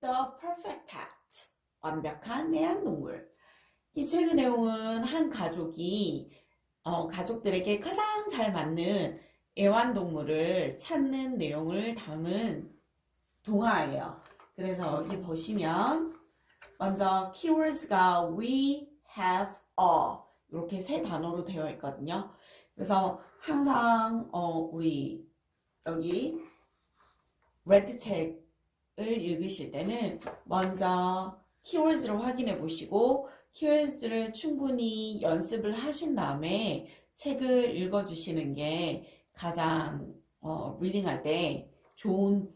The Perfect Pet. 완벽한 애완동물. 이 책의 내용은 한 가족이 어, 가족들에게 가장 잘 맞는 애완동물을 찾는 내용을 담은 동화예요. 그래서 여기 보시면 먼저 keywords가 we have a 이렇게 세 단어로 되어 있거든요. 그래서 항상 어, 우리 여기 레드 책을 읽으실 때는 먼저 키워드를 확인해 보시고 키워드를 충분히 연습을 하신 다음에 책을 읽어 주시는 게 가장 어, 리딩할 때 좋은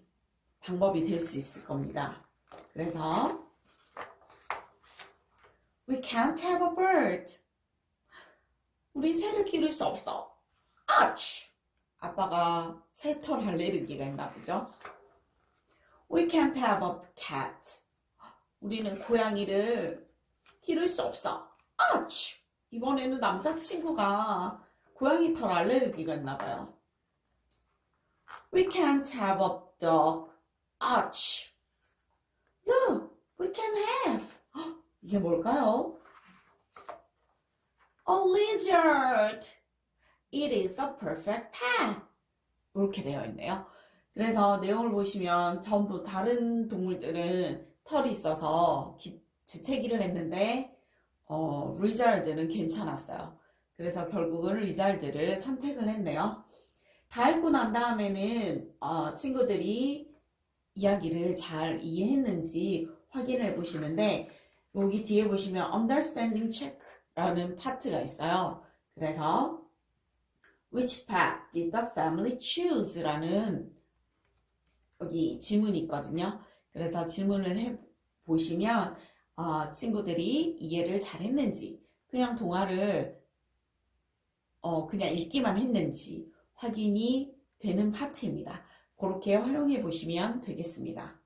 방법이 될 수 있을 겁니다. 그래서 We can't have a bird. 우린 새를 기를 수 없어. 아치! 아빠가 새털 알레르기가 있나 보죠? We can't have a cat. 우리는 고양이를 기를 수 없어. 아 치! 이번에는 남자친구가 고양이 털 알레르기가 있나 봐요. We can't have a dog. 아치! Look, we can have. 헉, 이게 뭘까요? A lizard. It is a perfect pet. 이렇게 되어 있네요. 그래서 내용을 보시면 전부 다른 동물들은 털이 있어서 기- 재채기를 했는데 어, 리자르드는 괜찮았어요. 그래서 결국은 리자르드를 선택을 했네요. 다 읽고 난 다음에는 어, 친구들이 이야기를 잘 이해했는지 확인해 보시는데 여기 뒤에 보시면 understanding check라는 파트가 있어요. 그래서 Which path did the family choose? 라는 여기 지문이 있거든요. 그래서 질문을 해 보시면 어, 친구들이 이해를 잘했는지 그냥 동화를 어, 그냥 읽기만 했는지 확인이 되는 파트입니다. 그렇게 활용해 보시면 되겠습니다.